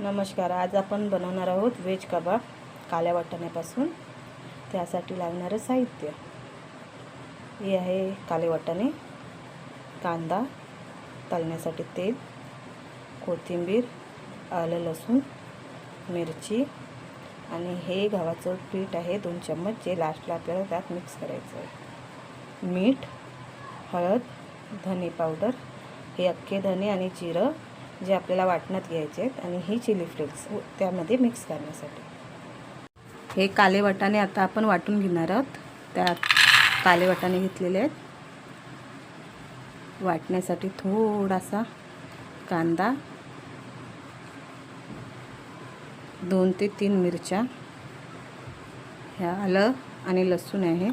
नमस्कार आज आपण बनवणार आहोत व्हेज कबाब काल्या वाटाण्यापासून. त्यासाठी लागणारं साहित्य. हे आहे काले वाटाणे कांदा तळण्यासाठी तेल कोथिंबीर आलं लसूण मिरची आणि हे गव्हाचं पीठ आहे दोन चम्मच जे लास्टला आपल्याला त्यात मिक्स करायचं आहे मीठ हळद धने पावडर हे अख्खे धने आणि जिरं जे आपल्याला वाटणात घ्यायचे आहेत आणि ही चिली फ्लेक्स हो, त्यामध्ये मिक्स करण्यासाठी. हे काले वाटाणे आता आपण वाटून घेणार आहोत. त्यात काले वाटाणे घेतलेले आहेत. वाटण्यासाठी थोडासा कांदा दोन ते तीन मिरच्या ह्या आलं आणि लसूण आहे.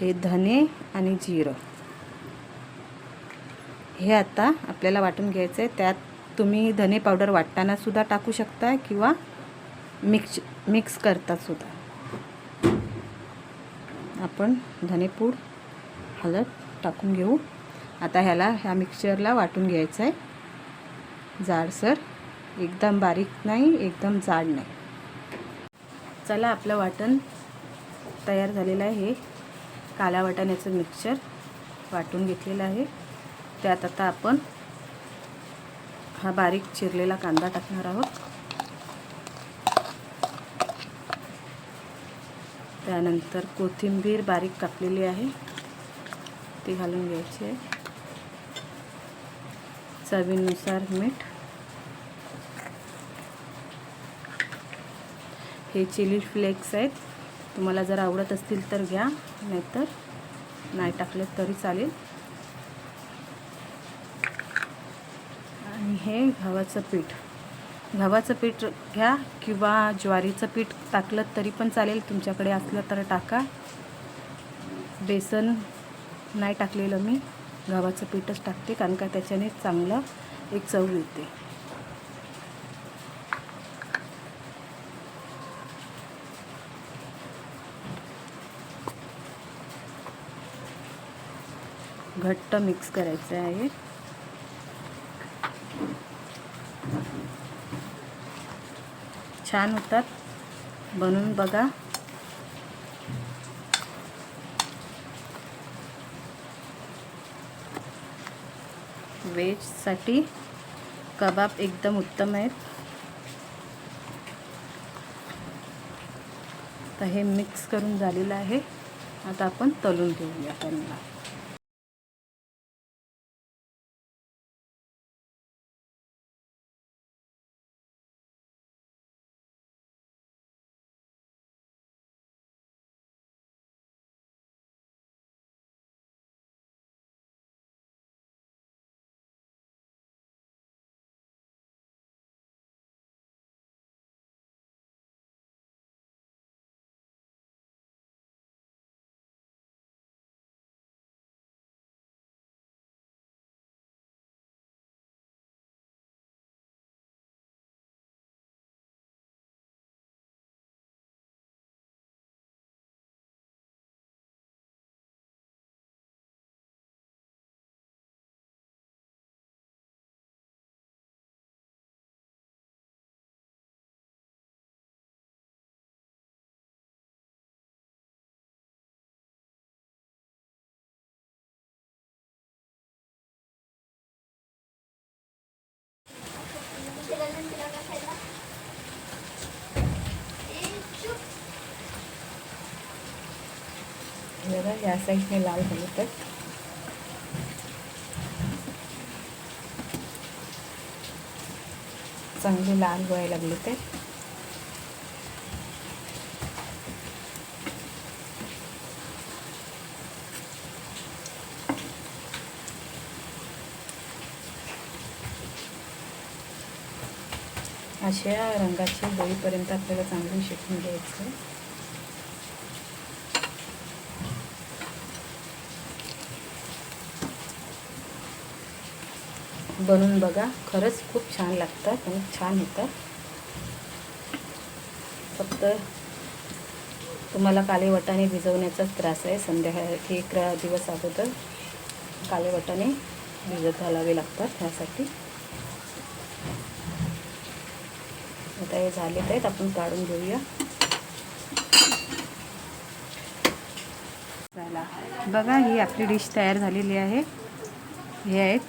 हे धने आणि जिरं. हे आता आपल्याला वाटून घ्यायचं आहे त्यात तुम्ही धने पावडर वाटतानासुद्धा टाकू शकता किंवा मिक्स मिक्स करता सुद्धा. आपण धनेपूड हळद टाकून घेऊ. आता ह्याला ह्या मिक्सचरला वाटून घ्यायचं आहे जाडसर एकदम बारीक नाही एकदम जाड नाही. चला आपलं वाटण तयार झालेलं आहे. हे काला वाटाण्याचं मिक्सचर वाटून घेतलेलं आहे. त्यात आता आपण हा बारीक चिरलेला कांदा टाकणार आहोत. त्यानंतर कोथिंबीर बारीक कापलेली आहे. ती घालून घ्यायची आहे. चवीनुसार मीठ. हे चिली फ्लेक्स आहेत. तुम्हाला जर आवडत असतील तर घ्या नाहीतर नाही टाकले तरी चालेल आणि हे गव्हाचं पीठ. गव्हाचं पीठ घ्या किंवा ज्वारीचं पीठ टाकलं तरी पण चालेल. तुमच्याकडे असलं तर टाका. बेसन नाही टाकलेलं मी. गव्हाचं पीठच टाकते कारण का त्याच्याने चांगलं एक चव येते घट्ट मिक्स करायचं आहे. छान होतात. बनवून बघा. वेजसाठी कबाब एकदम उत्तम आहेत. तर हे मिक्स करून झालेलं आहे. आता आपण तळून घेऊया त्यांना. बघा या साईडने लाल झाले तर चांगले लाल व्हायला लागले ते. अशा रंगाची होईपर्यंत आपल्याला चांगले शिकून घ्यायचं. बनवून बघा. खरंच खूप छान लागतात आणि छान येतात. फक्त तुम्हाला कालेवटाने भिजवण्याचाच त्रास आहे. संध्याकाळी एक दिवस अगोदर कालेवटाने भिजत घालावे लागतात ह्यासाठी. आता हे झालेत आहेत. आपण काढून घेऊया. बघा ही आपली डिश तयार झालेली आहे. हे आहेत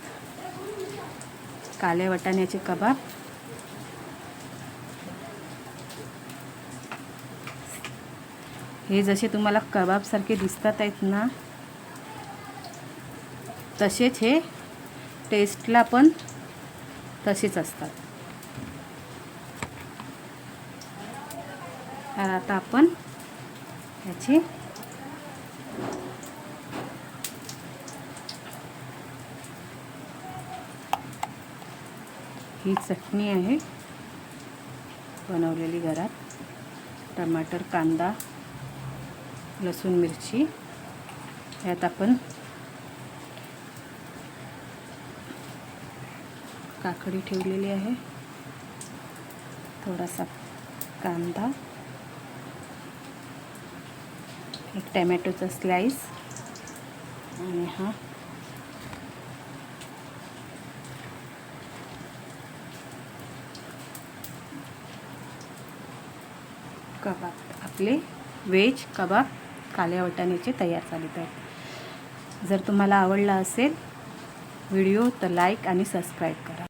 काले वाटाण्याचे कबाब. हे जसे तुम्हाला कबाबसारखे दिसतात आहेत ना तसेच हे टेस्टला पण तसेच असतात. तर आता आपण याची ही चटणी आहे बनवलेली घरात. टमाटर कांदा लसूण मिरची. यात आपण काकडी ठेवलेली आहे. थोडासा कांदा. एक टॅमॅटोचा स्लाइस. आणि हा कबाब. आपले व्हेज कबाब काल्या वाटाण्याचे तयार झालेत आहेत जर तुम्हाला आवडला असेल व्हिडिओ तर लाईक आणि सबस्क्राईब करा.